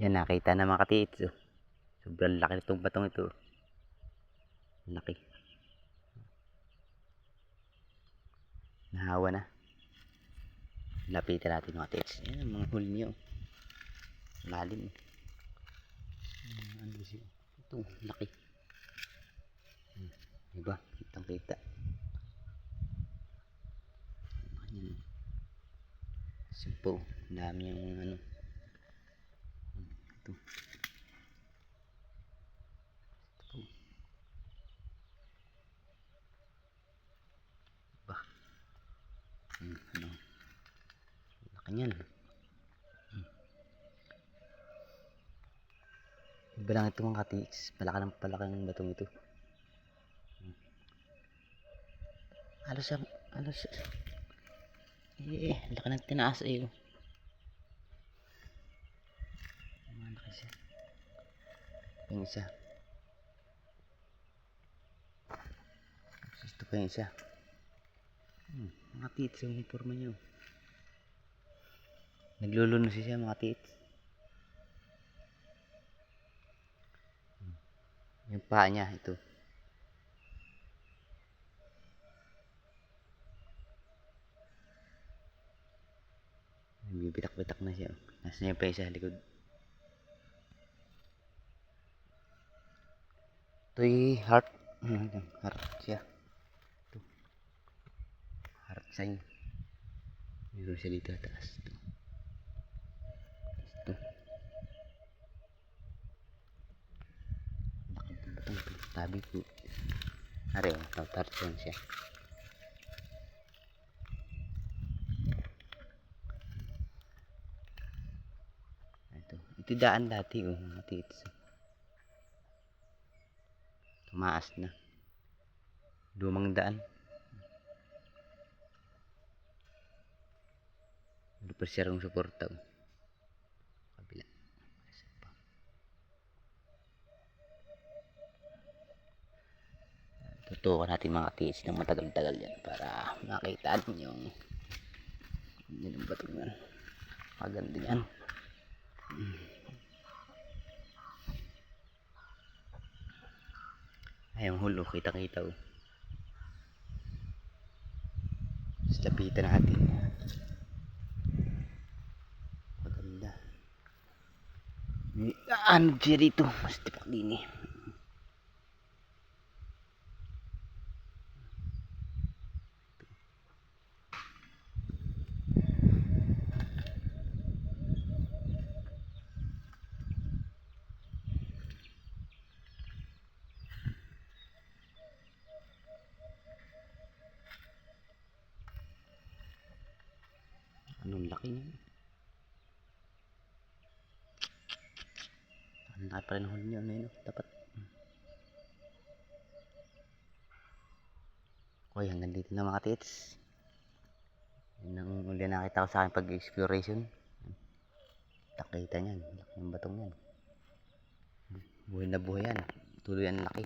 Yan, nakita na mga katiits. Oh. Sobrang laki nitong batong ito. Laki. Nahawa na. Lapitan natin mga katiits. Yan mga huli niyo. Lalim. eh. Ah, Ano siya? Ito, laki. Hmm, Diba? Kitang kita. Simple. Dami yung ano. Ito. Ito. Ba? Hmm, ano? Laki niyan. Hmm. Iba lang ito mga katiks. Palaki ng palaki ng batong ito. Hmm. Siya, halos siya. Eh, laki ng tinaas eh. Siya. Yung isa. Ito pa yung isa. Hmm, mga tits yung uniforma niyo. Nagluluno siya mga tits. Hmm. Yung paa niya, ito. Bibitak-bitak na siya. Nasa niya pa isa likod. Ito'y heart. Hmm, heart siya. Ito. Heart sign. Meron siya dito taas. Ito. Ito. Laki ng batang ito. Tabi ko. Ari, oh. Heart sign siya. Ito. Ito daan dati, oh. Mga tits. Tumaas na. Lumang daan. Ano pa siya rong suporta, oh. Kabila. Tutukan natin mga tits ng matagal-tagal yan para makita ninyo yung yun ang batong yan. Maganda yan. Ay, yung hulo, kita-kita oh. Tapos lapitan natin. Maganda. May ano siya dito? Mas tipak din eh. Anong laki niya? Ang pa rin ang huli niya. Ano? Dapat. Okay, hanggang dito na mga tits. Yun ang uli na nakita ko sa akin pag-exploration. Nakita niyan. Laki ng batong yan. Buhay na buhay yan. Tuloy ang laki.